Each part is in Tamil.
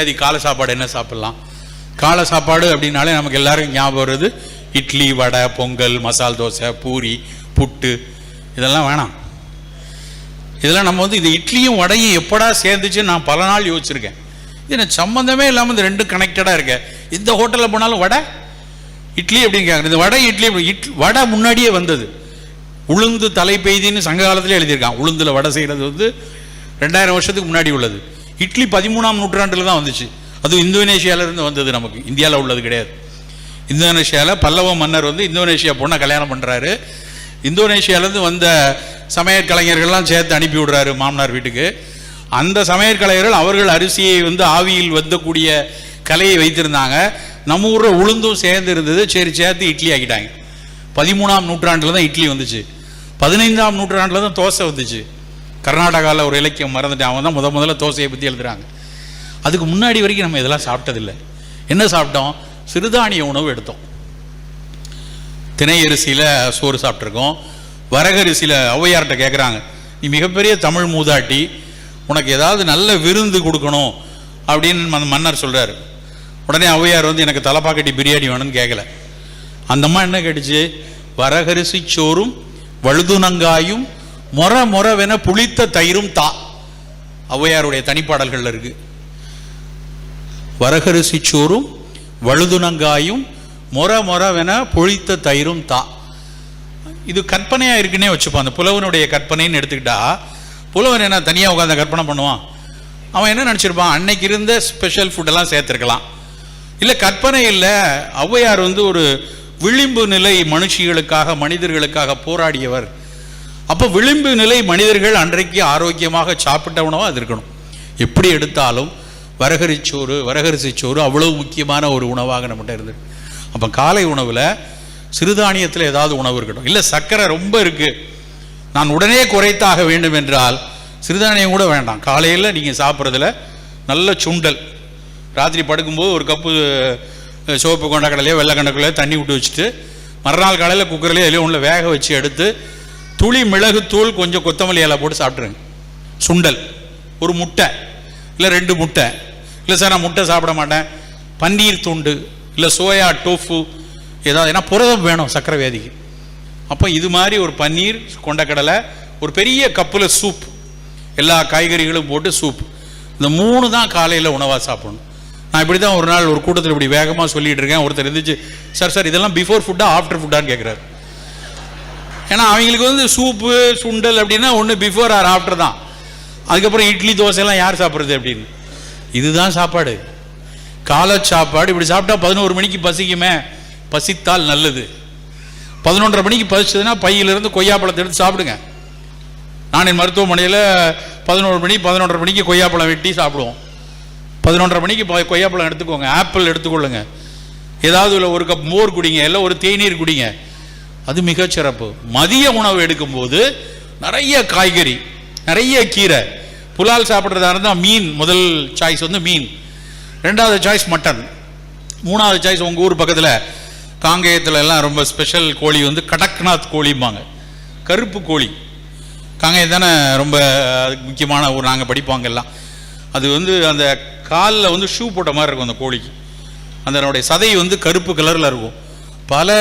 மரியாதை காலை சாப்பாடு என்ன சாப்பிடலாம்? காலை சாப்பாடு அப்படின்னாலே நமக்கு எல்லாருக்கும் ஞாபகம் வருது. இட்லி வடை பொங்கல் மசால் தோசை பூரி புட்டு. இதெல்லாம் வேணாம். இதெல்லாம் நம்ம வந்து இது இட்லியும் வடையும் எப்படா சேர்ந்துச்சு நான் பல நாள் யோசிச்சிருக்கேன். இது எனக்கு சம்மந்தமே இல்லாமல் இந்த ரெண்டும் கனெக்டடாக இருக்க. இந்த ஹோட்டலில் போனாலும் வடை இட்லி அப்படின்னு கேட்குறது இந்த வடை இட்லி இட் இட்லி வடை முன்னாடியே வந்தது. உளுந்து தலைப்பெய்தின்னு சங்க காலத்திலே எழுதியிருக்கான் உளுந்துல வடை செய்கிறது வந்து ரெண்டாயிரம் வருஷத்துக்கு முன்னாடி உள்ளது. இட்லி பதிமூணாம் நூற்றாண்டில் தான் வந்துச்சு. அதுவும் இந்தோனேஷியாவிலேருந்து வந்தது நமக்கு. இந்தியாவில் உள்ளது கிடையாது. இந்தோனேஷியாவில் பல்லவ மன்னர் வந்து இந்தோனேஷியா பொண்ணை கல்யாணம் பண்ணுறாரு இந்தோனேஷியாவிலேருந்து வந்த சமையல் கலைஞர்கள்லாம் சேர்த்து அனுப்பி விடுறாரு மாமனார் வீட்டுக்கு. அந்த சமையல் கலைஞர்கள் அவர்கள் அரிசியை வந்து ஆவியில் வந்தக்கூடிய கலையை வைத்திருந்தாங்க. நம்ம ஊரில் உளுந்தும் சேர்ந்து இருந்தது. சரி சேர்த்து இட்லி ஆக்கிட்டாங்க. பதிமூணாம் நூற்றாண்டில் தான் இட்லி வந்துச்சு. பதினைந்தாம் நூற்றாண்டில் தான் தோசை வந்துச்சு. கர்நாடகாவில் ஒரு இலக்கியம் மறந்துட்டேன். அவன் தான் முத முதல்ல தோசையை பற்றி எழுதுறாங்க. அதுக்கு முன்னாடி வரைக்கும் நம்ம இதெல்லாம் சாப்பிட்டதில்லை. என்ன சாப்பிட்டோம்? சிறுதானிய உணவு எடுத்தோம். தினை அரிசியில் சோறு சாப்பிட்ருக்கோம் வரகரிசியில் ஔவையார்கிட்ட கேட்குறாங்க நீ மிகப்பெரிய தமிழ் மூதாட்டி உனக்கு ஏதாவது நல்ல விருந்து கொடுக்கணும். அப்படின்னு அந்த மன்னர் சொல்கிறார் உடனே ஔவையார் வந்து எனக்கு தலைப்பாக்கட்டி பிரியாணி வேணும்னு கேட்கல அந்தம்மா என்ன கேட்டுச்சு? வரகரிசி சோறும் வழுதுனங்காயும் மொர மொரவென புளித்த தயிரும் தா. ஔவையாருடைய தனிப்பாடல்கள் இருக்கு. வரகரிசி சோறும் வழுதுனங்காயும் மொர மொரவென பொழித்த தயிரும் தா. இது கற்பனையா இருக்குன்னே வச்சுப்போம். அந்த புலவனுடைய கற்பனைன்னு எடுத்துக்கிட்டா புலவன் என்ன தனியாக உட்காந்து கற்பனை பண்ணுவான்? அவன் என்ன நினச்சிருப்பான்? அன்னைக்கு இருந்த ஸ்பெஷல் ஃபுட்டெல்லாம் சேர்த்துருக்கலாம். இல்லை கற்பனை இல்லை. ஔவையார் வந்து ஒரு விளிம்பு நிலை மனுஷிகளுக்காக மனிதர்களுக்காக போராடியவர். அப்போ விளிம்பு நிலை மனிதர்கள் அன்றைக்கு ஆரோக்கியமாக சாப்பிட்ட உணவாக அது இருக்கணும் எப்படி எடுத்தாலும் வரகரிச்சோறு வரகரிசிச்சோறு அவ்வளவு முக்கியமான ஒரு உணவாக நம்மகிட்ட இருந்தது அப்போ காலை உணவில் சிறுதானியத்தில் ஏதாவது உணவு இருக்கட்டும். இல்லை சர்க்கரை ரொம்ப இருக்குது நான் உடனே குறைத்தாக வேண்டும் என்றால் சிறுதானியம் கூட வேண்டாம். காலையில் நீங்கள் சாப்பிட்றதுல நல்ல சுண்டல். ராத்திரி படுக்கும்போது ஒரு கப்பு சோப்பு சிவப்பு கொண்டக்கடலையோ வெள்ளை கொண்டக்கடலையோ தண்ணி விட்டு வச்சுட்டு மறுநாள் காலையில் குக்கர்லேயோ எதுலையோ ஒன்றில் வேக வச்சு எடுத்து துளி மிளகு தூள் கொஞ்சம் கொத்தமல்லி இலை போட்டு சாப்பிட்ருங்க சுண்டல். ஒரு முட்டை. இல்லை ரெண்டு முட்டை. இல்லை சார் நான் முட்டை சாப்பிட மாட்டேன். பன்னீர் துண்டு இல்லை சோயா டோஃபு ஏதாவது. ஏன்னா புரதம் வேணும் சக்கரை வியாதிக்கு. அப்போ இது மாதிரி ஒரு பன்னீர் கொண்டக்கடலை ஒரு பெரிய கப்பில் சூப். எல்லா காய்கறிகளும் போட்டு சூப். இந்த மூணு தான் காலையில் உணவாக சாப்பிடணும். நான் இப்படி தான் ஒரு நாள் ஒரு கூட்டத்தில் இப்படி வேகமாக சொல்லிகிட்டு இருக்கேன். ஒருத்தர் இருந்துச்சு சார் சார் இதெல்லாம் பிஃபோர் ஃபுட்டா ஆஃப்டர் ஃபுட்டான்னு கேட்குறாரு ஏன்னா அவங்களுக்கு வந்து சூப்பு சுண்டல் அப்படின்னா ஒன்று பிஃபோர் ஆர் ஆஃப்டர் தான். அதுக்கப்புறம் இட்லி தோசைலாம் யார் சாப்பிட்றது அப்படின்னு? இதுதான் சாப்பாடு. காலை சாப்பாடு. இப்படி சாப்பிட்டா பதினோரு மணிக்கு பசிக்குமே. பசித்தால் நல்லது. பதினொன்றரை மணிக்கு பசிச்சதுன்னா பையிலிருந்து கொய்யாப்பழத்தை எடுத்து சாப்பிடுங்க. நான் என் மருத்துவமனையில் பதினோரு மணி பதினொன்றரை மணிக்கு கொய்யாப்பழம் வெட்டி சாப்பிடுவோம். பதினொன்றரை மணிக்கு கொ- கொய்யாப்பழம் எடுத்துக்கோங்க. ஆப்பிள் எடுத்துக்கொள்ளுங்க. ஏதாவது இல்லை ஒரு கப் மோர் குடிங்க. இல்லை ஒரு தேநீர் குடிங்க. அது மிக சிறப்பு. மதிய உணவு எடுக்கும்போது நிறைய காய்கறி நிறைய கீரை. புலால் சாப்பிட்றதா இருந்தால் மீன் முதல் சாய்ஸ் வந்து மீன். ரெண்டாவது சாய்ஸ் மட்டன் மூணாவது சாய்ஸ் உங்கள் ஊர் பக்கத்தில் காங்கேயத்தில் எல்லாம் ரொம்ப ஸ்பெஷல் கோழி வந்து கடக்நாத் கோழிம்பாங்க. கருப்பு கோழி. காங்கேயம் தானே ரொம்ப முக்கியமான ஒரு நாங்கள் படிப்பாங்க எல்லாம் அது வந்து அந்த காலில் வந்து ஷூ போட்ட மாதிரி இருக்கும் அந்த கோழிக்கு. அதனுடைய சதை வந்து கருப்பு கலரில் இருக்கும். பல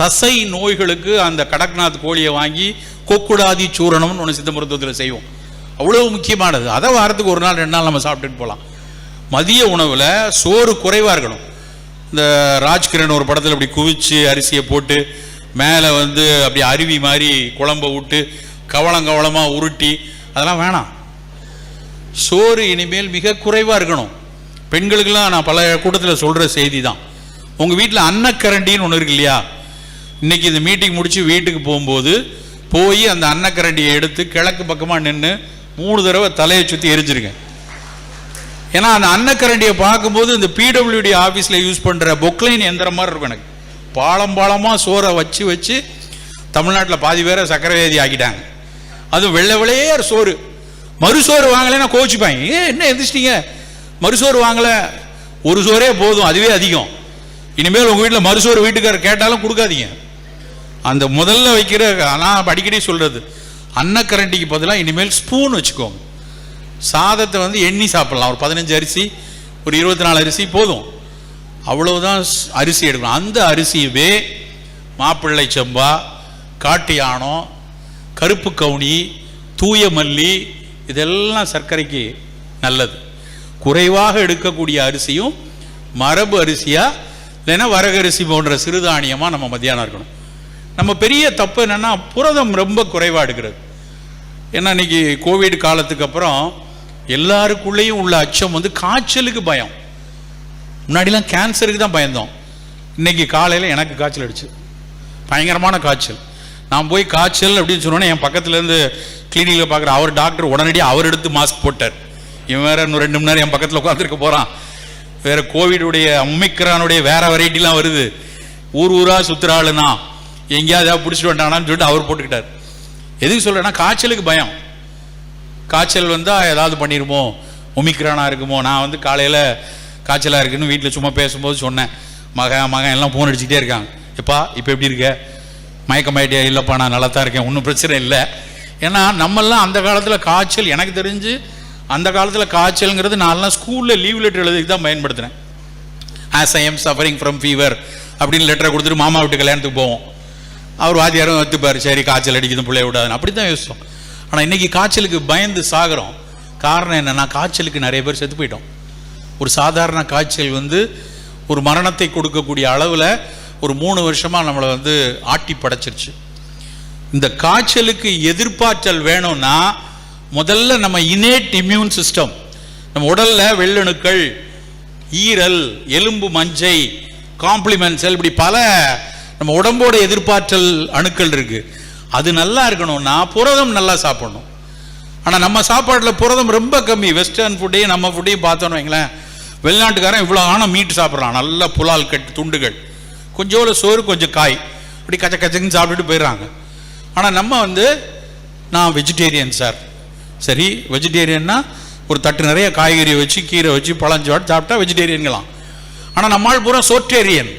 தசை நோய்களுக்கு அந்த கடக்நாத் கோழியை வாங்கி கொக்குடாதி சூரணம்னு ஒன்று சித்த மருத்துவத்தில் செய்வோம். அவ்வளோ முக்கியமானது. அதை வாரத்துக்கு ஒரு நாள் ரெண்டு நாள் நம்ம சாப்பிட்டுட்டு போகலாம் மதிய உணவில் சோறு குறைவாக இருக்கணும். இந்த ராஜ்கிரண் ஒரு படத்தில் இப்படி குவிச்சு அரிசியை போட்டு மேலே வந்து அப்படி அருவி மாதிரி குழம்ப விட்டு கவளம் கவளமாக உருட்டி அதெல்லாம் வேணாம். சோறு இனிமேல் மிக குறைவாக இருக்கணும். பெண்களுக்கெல்லாம் நான் பல கூட்டத்தில் சொல்கிற செய்தி தான் உங்கள் வீட்டில் அன்னக்கரண்டின்னு ஒன்று இருக்கு இல்லையா? இன்னைக்கு இந்த மீட்டிங் முடிச்சு வீட்டுக்கு போகும்போது போய் அந்த அன்னக்கரண்டியை எடுத்து கிழக்கு பக்கமாக நின்று மூணு தடவை தலையை சுற்றி எரிஞ்சிருக்கேன் ஏன்னா அந்த அன்னக்கரண்டியை பார்க்கும்போது இந்த பிடபிள்யூடி ஆஃபீஸில் யூஸ் பண்ணுற பொக்லைன் எந்திரம் மாதிரி இருக்கும் எனக்கு. பாலம் பாலமாக சோறை வச்சு வச்சு தமிழ்நாட்டில் பாதி பேரை சக்கரை வியாதி ஆக்கிட்டாங்க. அதுவும் வெள்ளை வெள்ளையே சோறு. மறுசோறு வாங்கலைன்னா கோச்சிப்பாங்க ஏ என்ன எந்திரிச்சிட்டீங்க? மறுசோறு வாங்கலை. ஒரு சோறே போதும் அதுவே அதிகம். இனிமேல் உங்கள் வீட்டில் மறுசோறு வீட்டுக்காரர் கேட்டாலும் கொடுக்காதீங்க. அந்த முதல்ல வைக்கிற நான் அடிக்கடி சொல்கிறது அன்னக்கரண்டிக்கு பதிலாக இனிமேல் ஸ்பூன் வச்சுக்கோங்க. சாதத்தை வந்து எண்ணி சாப்பிட்லாம். ஒரு பதினஞ்சு அரிசி ஒரு இருபத்தி நாலு அரிசி போதும். அவ்வளவுதான் அரிசி எடுக்கணும். அந்த அரிசியவே மாப்பிள்ளை செம்பா காட்டு யானம் கருப்பு கவுனி தூய மல்லி இதெல்லாம் சர்க்கரைக்கு நல்லது. குறைவாக எடுக்கக்கூடிய அரிசியும் மரபு அரிசியாக இல்லைன்னா வரகரிசி போன்ற சிறுதானியமாக நம்ம மத்தியானம் இருக்கணும். நம்ம பெரிய தப்பு என்னென்னா புரதம் ரொம்ப குறைவாக எடுக்கிறது ஏன்னா இன்னைக்கு கோவிட் காலத்துக்கு அப்புறம் எல்லாருக்குள்ளேயும் உள்ள அச்சம் வந்து காய்ச்சலுக்கு பயம். முன்னாடிலாம் கேன்சருக்கு தான் பயந்தோம். இன்னைக்கு காலையில் எனக்கு காய்ச்சல் அடிச்சு. பயங்கரமான காய்ச்சல். நான் போய் காய்ச்சல் அப்படின்னு சொன்னோன்னே என் பக்கத்துலேருந்து கிளினிக்கில் பார்க்குற அவர் டாக்டர் உடனடியாக அவர் எடுத்து மாஸ்க் போட்டார். இவன் வேற இன்னும் ரெண்டு மணி நேரம் என் பக்கத்தில் உட்காந்துருக்க போகிறான் வேற கோவிடுடைய ஒமிக்ரானுடைய வேற வெரைட்டிலாம் வருது. ஊர் ஊராக சுத்துற எங்கேயாவது ஏதாவது பிடிச்சிட்டு வந்துட்டானான்னு சொல்லிட்டு அவர் போட்டுக்கிட்டார். எதுக்கு சொல்கிறேன்னா காய்ச்சலுக்கு பயம். காய்ச்சல் வந்தால் ஏதாவது பண்ணிடுமோ ஒமிக்ரானாக இருக்குமோ? நான் வந்து காலையில் காய்ச்சலாக இருக்குன்னு வீட்டில் சும்மா பேசும்போது சொன்னேன். மகன் மகன் எல்லாம் ஃபோன் அடிச்சுக்கிட்டே இருக்காங்க. எப்பா இப்போ எப்படி இருக்க? மயக்கமாயிட்டியா இல்லைப்பா நான் நல்லா தான் இருக்கேன். ஒன்றும் பிரச்சனை இல்லை. ஏன்னா நம்மெல்லாம் அந்த காலத்தில் காய்ச்சல் எனக்கு தெரிஞ்சு அந்த காலத்தில் காய்ச்சல்ங்கிறது நான்லாம் ஸ்கூலில் லீவ் லெட்டர் எழுதுக்கு தான் பயன்படுத்தினேன். As I am suffering from fever அப்படின்னு லெட்டரை கொடுத்துட்டு மாமா வீட்டு கல்யாணத்துக்கு போவோம். அவர் வாத்தியாரும் ஒத்துப்பார் சரி காய்ச்சல் அடிக்குது பிள்ளைய விடாதுன்னு. அப்படி தான் யோசிச்சோம் ஆனால் இன்னைக்கு காய்ச்சலுக்கு பயந்து சாகுறோம். காரணம் என்னென்னா காய்ச்சலுக்கு நிறைய பேர் செத்து போயிட்டோம். ஒரு சாதாரண காய்ச்சல் வந்து ஒரு மரணத்தை கொடுக்கக்கூடிய அளவில் ஒரு மூணு வருஷமாக நம்மளை வந்து ஆட்டி படைச்சிருச்சு. இந்த காய்ச்சலுக்கு எதிர்பார்த்தல் வேணும்னா முதல்ல நம்ம இனேட் இம்யூன் சிஸ்டம் நம்ம உடலில் வெள்ளணுக்கள் ஈரல் எலும்பு மஞ்சை காம்ப்ளிமெண்ட் செல் இப்படி பல நம்ம உடம்போட எதிர்பார்த்தல் அணுக்கள் இருக்கு. அது நல்லா இருக்கணும்னா புரதம் நல்லா சாப்பிடணும். ஆனால் நம்ம சாப்பாட்டில் புரதம் ரொம்ப கம்மி. வெஸ்டர்ன் ஃபுட்டையும் நம்ம ஃபுட்டையும் பார்த்தோன்னு வைங்களேன் வெளிநாட்டுக்காரன் இவ்வளோ ஆனால் மீட் சாப்பிட்றான். நல்ல புலால் கட்டு துண்டுகள். கொஞ்சோல சோறு கொஞ்சம் காய். இப்படி கச்ச கச்சக்குன்னு சாப்பிட்டுட்டு போயிடுறாங்க. ஆனால் நம்ம வந்து நான் வெஜிடேரியன் சார் சரி வெஜிடேரியன்னா ஒரு தட்டு நிறைய காய்கறி வச்சு கீரை வச்சு பழஞ்சாட்டு சாப்பிட்டா வெஜிடேரியன்களாம் ஆனால் நம்மால் பூரா சோட்டேரியன்.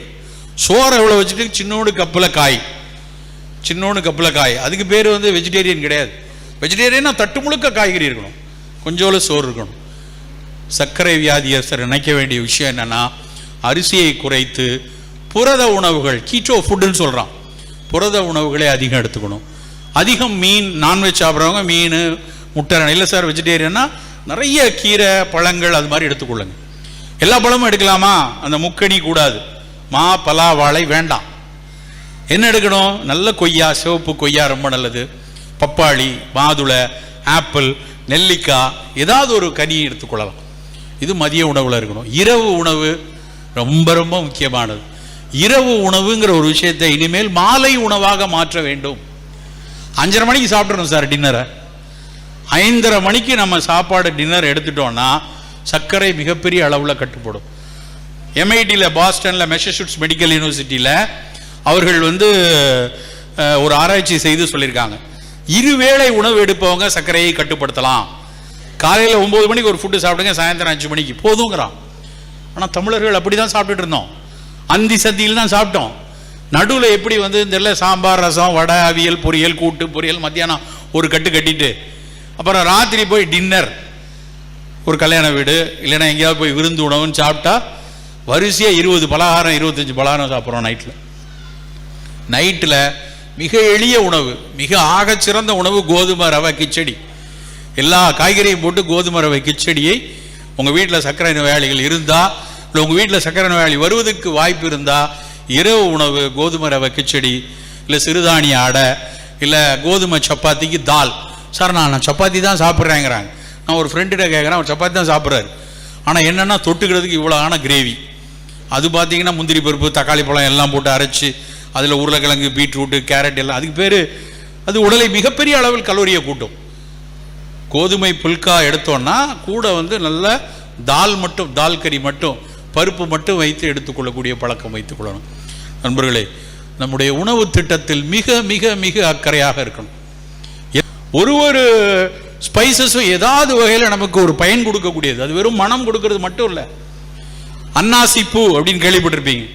சோறை எவ்வளோ வச்சுட்டு சின்னோடு கப்பில் காய் சின்னோடு கப்பில் காய் அதுக்கு பேர் வந்து வெஜிடேரியன் கிடையாது. வெஜிடேரியன்னா தட்டு முழுக்க காய்கறி இருக்கணும். கொஞ்சோல சோறு இருக்கணும். சர்க்கரை வியாதியஸ்தர் நினைக்க வேண்டிய விஷயம் என்னன்னா அரிசியை குறைத்து புரத உணவுகள் கீச்சோ ஃபுட்டுன்னு சொல்கிறான் புரத உணவுகளே அதிகம் எடுத்துக்கணும். அதிகம் மீன் நான்வெஜ் சாப்பிட்றவங்க மீன் முட்டை இல்லை சார் வெஜிடேரியன்னா நிறைய கீரை பழங்கள் அது மாதிரி எடுத்துக்கொள்ளுங்க. எல்லா பழமும் எடுக்கலாமா? அந்த முக்கணி கூடாது. மா பலா வாழை வேண்டாம். என்ன எடுக்கணும்? நல்ல கொய்யா சிவப்பு கொய்யா ரொம்ப நல்லது. பப்பாளி மாதுளை ஆப்பிள் நெல்லிக்காய் ஏதாவது ஒரு கனி எடுத்துக்கொள்ளலாம் இது மதிய உணவில் இருக்கணும். இரவு உணவு ரொம்ப ரொம்ப முக்கியமானது. இரவு உணவுங்கிற ஒரு விஷயத்தை இனிமேல் மாலை உணவாக மாற்ற வேண்டும். அஞ்சரை மணிக்கு சாப்பிடணும் சார் டின்னரை. ஐந்தரை மணிக்கு நம்ம சாப்பாடு டின்னர் எடுத்துட்டோம்னா சர்க்கரை மிகப்பெரிய அளவில் கட்டுப்படும். எம்ஐடியில் பாஸ்டனில் மெசசூட்ஸ் மெடிக்கல் யூனிவர்சிட்டியில் அவர்கள் வந்து ஒரு ஆராய்ச்சி செய்து சொல்லியிருக்காங்க. இருவேளை உணவு எடுப்பவங்க சர்க்கரையை கட்டுப்படுத்தலாம். காலையில் ஒம்பது மணிக்கு ஒரு ஃபுட்டு சாப்பிடுங்க சாயந்தரம் அஞ்சு மணிக்கு. போதுங்கிறான். ஆனால் தமிழர்கள் அப்படி தான் சாப்பிட்டுட்டு இருந்தோம். அந்தி சத்தியில் தான் சாப்பிட்டோம். நடுவில் எப்படி வந்து இந்த சாம்பார் ரசம் வடை அவியல் பொரியல் கூட்டு பொரியல் மத்தியானம் ஒரு கட்டு கட்டிட்டு. அப்புறம் ராத்திரி போய் டின்னர் ஒரு கல்யாண வீடு இல்லைன்னா எங்கேயாவது போய் விருந்து உணவுன்னு சாப்பிட்டா வரிசையாக இருபது பலகாரம் இருபத்தஞ்சி பலகாரம் சாப்பிட்றோம் நைட்டில் நைட்டில் மிக எளிய உணவு மிக ஆகச்சிறந்த உணவு கோதுமை ரவை கிச்சடி. எல்லா காய்கறியும் போட்டு கோதுமை ரவை கிச்சடியை உங்கள் வீட்டில் சர்க்கரை நோயாளிகள் இருந்தால் இல்லை உங்கள் வீட்டில் சர்க்கரை நோயாளி வருவதற்கு வாய்ப்பு இருந்தால் இரவு உணவு கோதுமை ரவை கிச்சடி இல்லை சிறுதானிய அடை இல்லை கோதுமை சப்பாத்திக்கு தால். சார் நான் நான் சப்பாத்தி தான் சாப்பிட்றேங்கிறாங்க. நான் ஒரு ஃப்ரெண்டுகிட்ட கேட்குறேன் அவர் சப்பாத்தி தான் சாப்பிட்றாரு. ஆனால் என்னென்னா தொட்டுக்கிறதுக்கு இவ்வளோ ஆன கிரேவி அது பார்த்தீங்கன்னா முந்திரி பருப்பு தக்காளி பழம் எல்லாம் போட்டு அரைச்சி அதில் உருளைக்கிழங்கு பீட்ரூட்டு கேரட் எல்லாம் அதுக்கு பேர் அது உடலை மிகப்பெரிய அளவில் கலோரியை கூட்டும். கோதுமை புல்கா எடுத்தோன்னா கூட வந்து நல்ல தால் மட்டும் தால் கறி மட்டும் பருப்பு மட்டும் வைத்து எடுத்துக்கொள்ளக்கூடிய பழக்கம் வைத்துக்கொள்ளணும் நண்பர்களே நம்முடைய உணவு திட்டத்தில் மிக மிக மிக அக்கறையாக இருக்கணும். ஒரு ஒரு ஸ்பைசஸும் ஏதாவது வகையில் நமக்கு ஒரு பயன் கொடுக்கக்கூடியது. அது வெறும் மனம் கொடுக்கறது மட்டும் இல்லை. அன்னாசி பூ அப்படின்னு கேள்விப்பட்டிருப்பீங்க.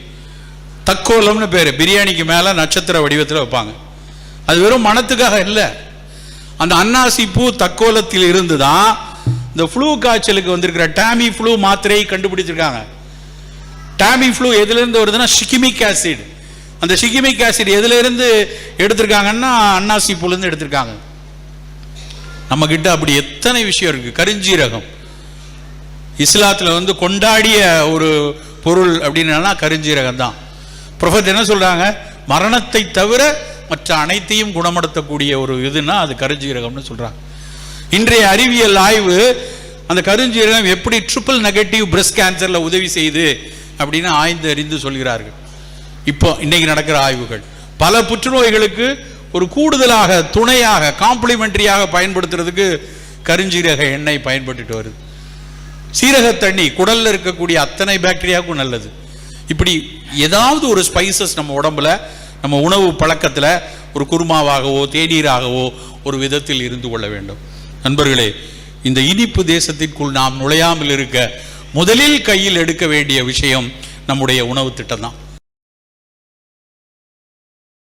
தக்கோலம்னு பேர். பிரியாணிக்கு மேலே நட்சத்திர வடிவத்தில் வைப்பாங்க. அது வெறும் மனத்துக்காக இல்லை. அந்த அன்னாசி பூ தக்கோலத்தில் இருந்து தான் இந்த ஃப்ளூ காய்ச்சலுக்கு வந்திருக்கிற டேமி ஃப்ளூ மாத்திரையை கண்டுபிடிச்சிருக்காங்க. டாமி ஃப்ளூ எதுலேருந்து வருதுன்னா ஷிகிமிக் ஆசிட் அந்த ஷிகிமிக் ஆசிட் எதுலேருந்து எடுத்திருக்காங்கன்னா அன்னாசி பூலேருந்து எடுத்திருக்காங்க. நம்மக்கிட்ட அப்படி எத்தனை விஷயம் இருக்குது கருஞ்சீரகம். இஸ்லாத்தில் வந்து கொண்டாடிய ஒரு பொருள் அப்படின்னா கருஞ்சீரகம் தான் ப்ரொஃபட் என்ன சொல்கிறாங்க மரணத்தை தவிர மற்ற அனைத்தையும் குணப்படுத்தக்கூடிய ஒரு இதுனா அது கருஞ்சீரகம்னு சொல்கிறாங்க இன்றைய அறிவியல் ஆய்வு அந்த கருஞ்சீரகம் எப்படி ட்ரிபிள் நெகட்டிவ் பிரஸ்ட் கேன்சரில் உதவி செய்து அப்படின்னு ஆய்ந்து அறிந்து சொல்கிறார்கள். இப்போ இன்றைக்கி நடக்கிற ஆய்வுகள். பல புற்றுநோய்களுக்கு ஒரு கூடுதலாக துணையாக காம்ப்ளிமெண்டரியாக பயன்படுத்துறதுக்கு கருஞ்சீரக எண்ணெய் பயன்பட்டுட்டு வருது. சீரக தண்ணி குடல்ல இருக்கக்கூடிய அத்தனை பாக்டீரியாவுக்கும் நல்லது. இப்படி ஏதாவது ஒரு ஸ்பைசஸ் நம்ம உடம்புல நம்ம உணவு பழக்கத்துல ஒரு குருமாவாகவோ தேநீராகவோ ஒரு விதத்தில் இருந்து கொள்ள வேண்டும். நண்பர்களே இந்த இனிப்பு தேசத்திற்குள் நாம் நுழையாமல் இருக்க முதலில் கையில் எடுக்க வேண்டிய விஷயம் நம்முடைய உணவு திட்டம் தான்